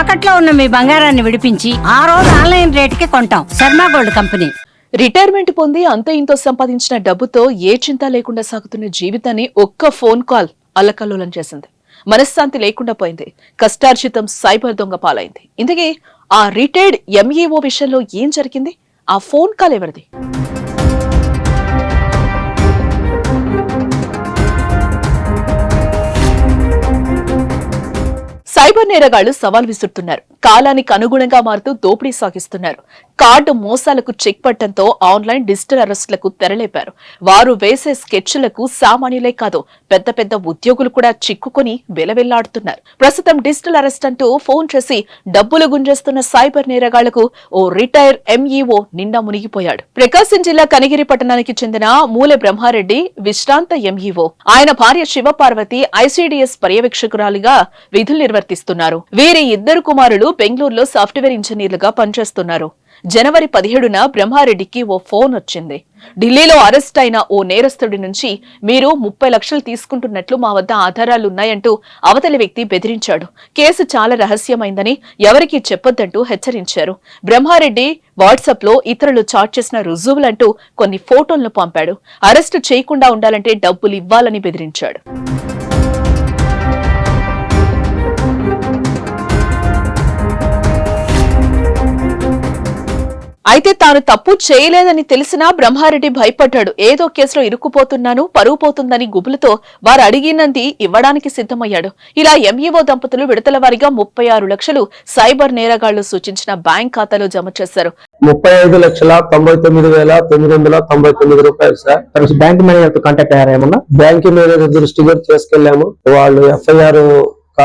తాకట్లో ఉన్న మీ బంగారాన్ని విడిపించి ఆ రోజు ఆన్లైన్ రేటుకి కొంటాం. Sharma gold company. రిటైర్మెంట్ పొంది అంత ఇంతో సంపాదించిన డబ్బుతో ఏ చింత లేకుండా సాగుతున్న జీవితాన్ని ఒక్క ఫోన్ కాల్ అల్లకల్లోలం చేసింది. మనశ్శాంతి లేకుండా పోయింది. కష్టార్జితం సైబర్ దొంగ పాలైంది. ఇందుకే ఆ రిటైర్డ్ ఎంఈఓ విషయంలో ఏం జరిగింది? ఆ ఫోన్ కాల్ ఎవరిది? సైబర్ నేరగాళ్ళు సవాల్ విసురుతున్నారు. కాలానికి అనుగుణంగా మారుతూ దోపిడీ సాగిస్తున్నారు. కార్డు మోసాలకు చెక్ పట్టడంతో ఆన్లైన్ డిజిటల్ అరెస్టులకు తెరలేపారు. వారు వేసే స్కెచ్లకు సామాన్యులే కాదు పెద్ద పెద్ద ఉద్యోగులు కూడా చిక్కుకొని వెలవెల్లాడుతున్నారు. ప్రస్తుతం డిజిటల్ అరెస్ట్ అంటూ ఫోన్ చేసి డబ్బులు గుంజేస్తున్న సైబర్ నేరగాళ్ళకు ఓ రిటైర్ ఎంఈఓ నిండా మునిగిపోయాడు. ప్రకాశం జిల్లా కనిగిరి పట్టణానికి చెందిన మూలె బ్రహ్మారెడ్డి విశ్రాంత ఎంఈఓ. ఆయన భార్య శివపార్వతి ఐసీడీఎస్ పర్యవేక్షకురాలిగా విధులు నిర్వర్తిస్తున్నారు. వీరి ఇద్దరు కుమారులు బెంగళూరులో సాఫ్ట్వేర్ ఇంజనీర్లుగా పనిచేస్తున్నారు. జనవరి పదిహేడున బ్రహ్మారెడ్డికి ఓ ఫోన్ వచ్చింది. ఢిల్లీలో అరెస్ట్ అయిన ఓ నేరస్తుడి నుంచి మీరు ముప్పై లక్షలు తీసుకుంటున్నట్లు మా వద్ద ఆధారాలున్నాయంటూ అవతలి వ్యక్తి బెదిరించాడు. కేసు చాలా రహస్యమైందని ఎవరికీ చెప్పొద్దంటూ హెచ్చరించారు. బ్రహ్మారెడ్డి వాట్సాప్లో ఇతరులు చాట్ చేసిన రుజువులంటూ కొన్ని ఫోటోలను పంపాడు. అరెస్టు చేయకుండా ఉండాలంటే డబ్బులు ఇవ్వాలని బెదిరించాడు. అయితే తాను తప్పు చేయలేదని తెలిసినా బ్రహ్మారెడ్డి భయపడ్డాడు. ఏదో కేసులో ఇరుక్కుపోతున్నాను పరువు పోతుందని గుబులతో వారు అడిగినంది ఇవ్వడానికి సిద్ధమయ్యాడు. ఇలా ఎంఈఓ దంపతులు విడతల వారీగా ముప్పై ఆరు లక్షలు సైబర్ నేరగాళ్ళు సూచించిన బ్యాంక్ ఖాతాలో జమ చేశారు. ముప్పై ఐదు లక్షల తొంభై తొమ్మిది వేల తొమ్మిది వందల తొంభై తొమ్మిది రూపాయలు సార్. బ్యాంక్ మేనేజర్ కాంటాక్ట్ అయ్యారా ఏమన్నా? బ్యాంక్ మేనేజర్ దృష్టి కూడా చేసుకెళ్ళాము వాళ్ళు ఎఫ్ఐఆర్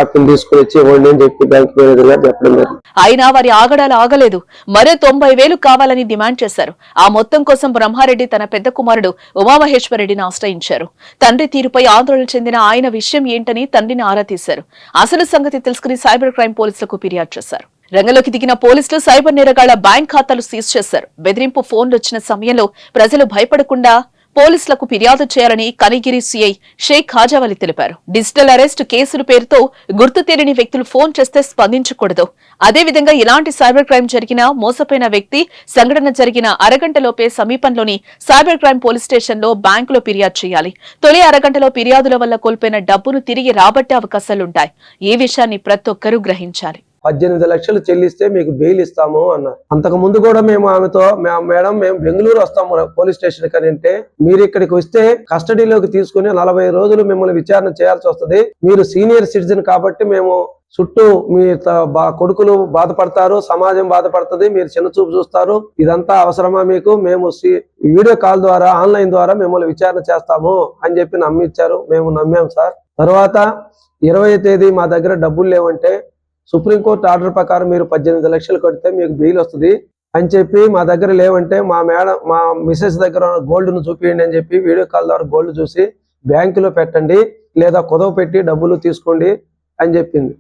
తీసుకుని వచ్చి ఇవ్వండి అని చెప్పి బ్యాంక్ మేనేజర్ గారు చెప్పడం జరిగింది. అయినా వారి ఆగడాలు ఆగలేదు. మరో తొంభై వేలు కావాలని డిమాండ్ చేశారు. ఆ మొత్తం కోసం బ్రహ్మారెడ్డి తన పెద్ద కుమారుడు ఉమామహేశ్వరరెడ్డిని ఆశ్రయించారు. తండ్రి తీరుపై ఆందోళన చెందిన ఆయన విషయం ఏంటని తండ్రిని ఆరా తీశారు. అసలు సంగతి తెలుసుకుని సైబర్ క్రైమ్ పోలీసులకు ఫిర్యాదు చేశారు. రంగంలోకి దిగిన పోలీసులు సైబర్ నేరగాళ్ళ బ్యాంక్ ఖాతాలు సీజ్ చేశారు. బెదిరింపు ఫోన్లు వచ్చిన సమయంలో ప్రజలు భయపడకుండా పోలీసులకు ఫిర్యాదు చేయాలని కనిగిరి సీఐ షేక్ హాజావలి తెలిపారు. డిజిటల్ అరెస్ట్ కేసుల పేరుతో గుర్తు తెలియని వ్యక్తులు ఫోన్ చేస్తే స్పందించకూడదు. అదేవిధంగా ఇలాంటి సైబర్ క్రైమ్ జరిగినా మోసపోయిన వ్యక్తి సంఘటన జరిగిన అరగంటలోపే సమీపంలోని సైబర్ క్రైమ్ పోలీస్ స్టేషన్లో బ్యాంకులో ఫిర్యాదు చేయాలి. తొలి అరగంటలో ఫిర్యాదుల వల్ల కోల్పోయిన డబ్బును తిరిగి రాబట్టే అవకాశాలుంటాయి. ఈ విషయాన్ని ప్రతి ఒక్కరూ గ్రహించాలి. పద్దెనిమిది లక్షలు చెల్లిస్తే మీకు బెయిల్ ఇస్తాము అన్నారు. అంతకు ముందు కూడా మేము ఆమెతో మేడం మేము బెంగళూరు వస్తాము పోలీస్ స్టేషన్ కని అంటే మీరు ఇక్కడికి వస్తే కస్టడీలోకి తీసుకుని నలభై రోజులు మిమ్మల్ని విచారణ చేయాల్సి వస్తది. మీరు సీనియర్ సిటిజన్ కాబట్టి మేము చుట్టూ మీ త- బా- కొడుకులు బాధపడతారు సమాజం బాధపడుతుంది మీరు చిన్న చూపు చూస్తారు. ఇదంతా అవసరమా మీకు? మేము వీడియో కాల్ ద్వారా ఆన్లైన్ ద్వారా మిమ్మల్ని విచారణ చేస్తాము అని చెప్పి నమ్మిచ్చారు. మేము నమ్మాం సార్. తర్వాత ఇరవై తేదీ మా దగ్గర డబ్బులు లేవంటే సుప్రీంకోర్టు ఆర్డర్ ప్రకారం మీరు పద్దెనిమిది లక్షలు కడితే మీకు బెయిల్ వస్తుంది అని చెప్పి మా దగ్గర లేవంటే మా మేడం మా మిసెస్ దగ్గర గోల్డ్ను చూపించండి అని చెప్పి వీడియో కాల్ ద్వారా గోల్డ్ చూసి బ్యాంకులో పెట్టండి లేదా కుదవ పెట్టి డబ్బులు తీసుకోండి అని చెప్పింది.